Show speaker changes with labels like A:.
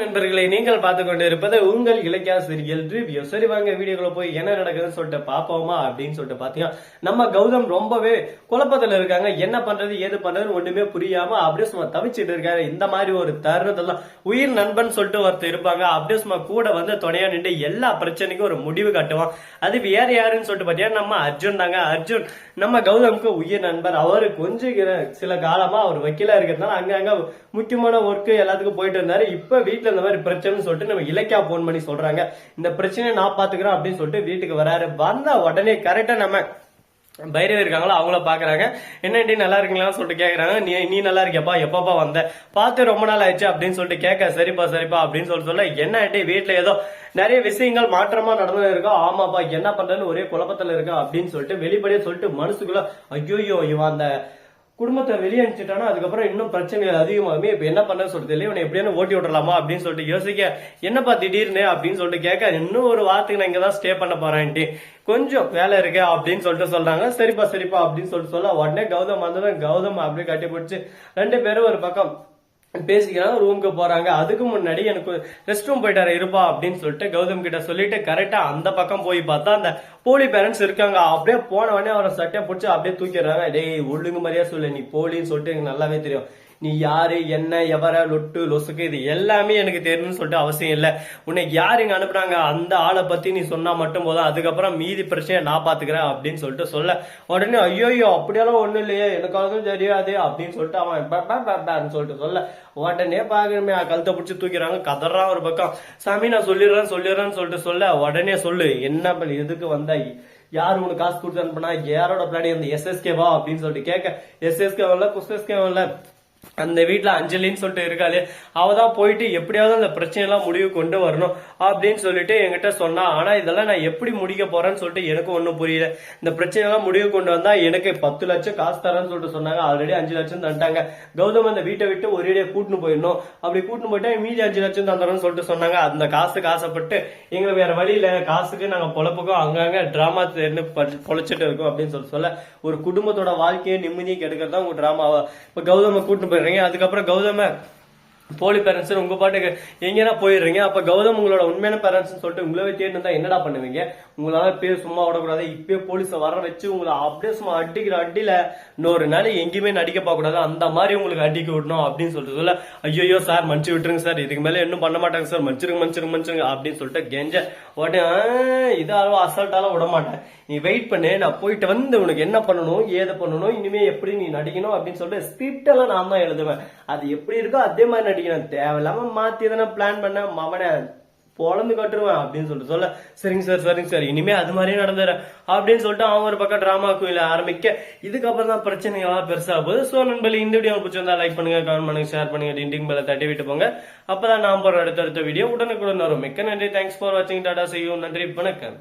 A: நண்பர்களை நீங்கள் பார்த்து கொண்டு இருப்பது உங்கள் இலக்கிய சீரியல் ரிவ்யூ. சரி வாங்க வீடியோக்குள்ள போய் என்ன நடக்குதுன்னு சொல்லிட்டு பார்ப்போமா அப்படின்னு சொல்லிட்டு பாத்தீங்கன்னா நம்ம கௌதம் ரொம்பவே குழப்பத்துல இருக்காங்க. என்ன பண்றது ஏது பண்றது ஒண்ணுமே புரியாம அப்படியே சும்மா தவிச்சிட்டு இருக்காரு. இந்த மாதிரி ஒரு தருணத்துல உயிர் நண்பன் சொல்லிட்டு ஒருத்தர் இருப்பாங்க. அப்படியே சும்மா கூட வந்து துணையா நின்று எல்லா பிரச்சனைக்கும் ஒரு முடிவு கட்டுவான். அது வேற யாருன்னு சொல்லிட்டு பாத்தீங்கன்னா நம்ம அர்ஜுன் தாங்க. அர்ஜுன் நம்ம கௌதமுக்கு உயிர் நண்பர். அவரு கொஞ்சம் சில காலமா அவர் வக்கீலா இருக்கிறதுனால அங்கங்க முக்கியமான ஒர்க்கு எல்லாத்துக்கும் போயிட்டு இருந்தாரு. இப்ப வீட்டுல இந்த மாதிரி பிரச்சனைன்னு சொல்லிட்டு நம்ம இலக்கியா போன் பண்ணி சொல்றாங்க. இந்த பிரச்சனையை நான் பாத்துக்கிறேன் அப்படின்னு சொல்லிட்டு வீட்டுக்கு வராரு. வந்தா உடனே கரெக்டா நம்ம பைரவ இருக்காங்களோ? அவங்கள பாக்குறாங்க என்னடி நல்லா இருக்கீங்களான்னு சொல்லிட்டு கேக்குறாங்க. நீ நீ நல்லா இருக்கியாப்பா? எப்பப்பா வந்த? பார்த்து ரொம்ப நாள் ஆயிடுச்சு அப்படின்னு சொல்லிட்டு கேட்க சரிப்பா சரிப்பா அப்படின்னு சொல்லிட்டு சொல்ல என்னடி வீட்டுல ஏதோ நிறைய விஷயங்கள் மாற்றமா நடந்து இருக்கா? ஆமாப்பா என்ன பண்றதுன்னு ஒரே குழப்பத்துல இருக்கா? அப்படின்னு சொல்லிட்டு வெளிப்படையே சொல்லிட்டு மனசுக்குள்ள ஐயோ இவன் அந்த குடும்பத்தை வெளியே அனுப்பிச்சிட்டானா அதுக்கப்புறம் இன்னும் பிரச்சனைகள் அதிகமாகுமே இப்போ என்ன பண்ண சொல்றது? இல்லை இவனை எப்படியான ஓட்டி விடலாமா அப்படின்னு சொல்லிட்டு யோசிக்க என்னப்பா திடீர்னு அப்படின்னு சொல்லிட்டு கேட்க இன்னும் ஒரு வாரத்துக்கு நான் இங்கே தான் ஸ்டே பண்ண போறேன்ட்டு கொஞ்சம் வேலை இருக்கு அப்படின்னு சொல்லிட்டு சொல்றாங்க. சரிப்பா சரிப்பா அப்படின்னு சொல்லிட்டு சொல்ல உடனே கௌதம் வந்ததும் கௌதம் அப்படியே கட்டி பிடிச்சி ரெண்டு பேரும் ஒரு பக்கம் பேசிக்கிறாங்க ரூமுக்கு போறாங்க. அதுக்கு முன்னாடி எனக்கு ரெஸ்ட் ரூம் போயிட்டாரு இருப்பா அப்படின்னு சொல்லிட்டு கௌதம் கிட்ட சொல்லிட்டு கரெக்டா அந்த பக்கம் போய் பார்த்தா அந்த போலி பேரண்ட்ஸ் இருக்காங்க. அப்படியே போன உடனே அவரை சட்டையை பிடிச்சி அப்படியே தூக்கிடுறாங்க. டேய் ஒழுங்கு மாதிரியா சொல்லு நீ போலின்னு சொல்லிட்டு எனக்கு நல்லாவே தெரியும். நீ யாரு என்ன எவர லொட்டு லொசுக்கு இது எல்லாமே எனக்கு தெரியணும்னு சொல்லிட்டு அவசியம் இல்லை. உன்னைக்கு யார் இங்க அனுப்புனாங்க அந்த ஆளை பத்தி நீ சொன்னா மட்டும் போதும். அதுக்கப்புறம் மீதி பிரச்சனையை நான் பாத்துக்கிறேன் அப்படின்னு சொல்லிட்டு சொல்ல. உடனே ஐயோ அப்படியெல்லாம் ஒண்ணும் இல்லையே. எனக்காகவும் தெரியாது அப்படின்னு சொல்லிட்டு அவன் பேன்னு சொல்லிட்டு சொல்ல. உடனே பாக்குறமே கழுத்தை பிடிச்சி தூக்கிறாங்க. கதறான் ஒரு பக்கம். சாமி நான் சொல்லிடுறேன் சொல்லிடுறேன்னு சொல்லிட்டு சொல்ல. உடனே சொல்லு. என்ன எதுக்கு வந்த? யார் உனக்கு காசு கொடுத்து அனுப்புனா? யாரோட பிளாடி அந்த எஸ்எஸ்கே வா? அப்படின்னு சொல்லிட்டு கேட்க. எஸ்எஸ்கே வரல குஸ்எஸ்கே வரல அந்த வீட்டில் அஞ்சலின்னு சொல்லிட்டு இருக்காளே அவள் தான் போயிட்டு எப்படியாவது அந்த பிரச்சனையெல்லாம் முடிவு கொண்டு வரணும் அப்படின்னு சொல்லிட்டு என்கிட்ட சொன்னா. ஆனா இதெல்லாம் நான் எப்படி முடிக்க போறேன்னு சொல்லிட்டு எனக்கு ஒண்ணும் புரியல. இந்த பிரச்சனையெல்லாம் முடிவு கொண்டு வந்தா எனக்கு பத்து லட்சம் காசு தரேன்னு சொல்லிட்டு சொன்னாங்க. ஆல்ரெடி அஞ்சு லட்சம் தந்துட்டாங்க. கௌதம் அந்த வீட்டை விட்டு ஒரே கூட்டின்னு போயிடணும். அப்படி கூட்டுன்னு போயிட்டா மீதி அஞ்சு லட்சம் தந்துறேன்னு சொல்லிட்டு சொன்னாங்க. அந்த காசுக்கு ஆசைப்பட்டு எங்களுக்கு வேற வழி இல்ல. காசுக்கு நாங்க பொழப்புக்கும் அங்கங்க டிராமா பொழைச்சிட்டு இருக்கோம் அப்படின்னு சொல்லிட்டு சொல்ல ஒரு குடும்பத்தோட வாழ்க்கையை நிம்மதியை கெடுக்கிறது தான் உங்க டிராமாவா இப்ப கௌதம கூட்டு போயிடுறீங்க அதுக்கப்புறம் கௌதம போலி பேரண்ட்ஸ் உங்க பாட்டுக்கு எங்கன்னா போயிடுறீங்க? அப்ப கௌதம் உங்களோட உண்மையான பேரண்ட்ஸ் சொல்லிட்டு உங்களவே தேடி இருந்தா என்னடா பண்ணுவீங்க? உங்களால பேர் சும்மா விடக்கூடாது இப்பயே போலீஸ வர வச்சு உங்களை அப்படியே சும்மா அடிக்கிற அடியில இன்னொரு நாள் எங்கேயுமே நடிக்க பார்க்கக்கூடாது அந்த மாதிரி உங்களுக்கு அடிக்க விடணும் அப்படின்னு சொல்லிட்டு சொல்ல ஐயோ சார் மன்னிச்சு விட்டுருங்க சார் இதுக்கு மேல இன்னும் பண்ண மாட்டாங்க சார் மன்னிச்சிருங்க மன்னிச்சிருங்க மன்னிச்சிருங்க அப்படின்னு சொல்லிட்டு கெஞ்ச உடனே "ஆ, இதாலும் அசால்ட்டாலும் விட மாட்டேன். நீ வெயிட் பண்ணு. நான் போயிட்டு வந்து உனக்கு என்ன பண்ணணும் ஏது பண்ணணும் இனிமே எப்படி நீ நடிக்கணும்? அப்படின்னு சொல்லிட்டு ஸ்கிரிப்ட் எல்லாம் நான் தான் எழுதுவேன். அது எப்படி இருக்கோ அதே மாதிரி அடிக்கணும். தேவையில்லாம மாத்தி எதனா பிளான் பண்ண மவனை பொழந்து கட்டுருவேன் அப்படின்னு சொல்லிட்டு. சொல்ல சரிங்க சார் சரிங்க சார் இனிமே அது மாதிரியே நடந்துற அப்படின்னு சொல்லிட்டு அவன் ஒரு பக்கம் டிராமா கோயில ஆரம்பிக்க இதுக்கப்புறம் தான் பிரச்சனை எல்லாம் பெருசா போகுது. சோ நண்பர்களே இந்த வீடியோ பிடிச்சிருந்தா லைக் பண்ணுங்க கமெண்ட் பண்ணுங்க ஷேர் பண்ணுங்க டிண்டிங் பெல்ல தட்டி விட்டு போங்க. அப்பதான் நான் போற அடுத்தடுத்த வீடியோ உடனுக்குடன் வரும். மிக்க நன்றி. தேங்க்ஸ் ஃபார் வாட்சிங் டாடா செய்யும் நன்றி. வணக்கம்.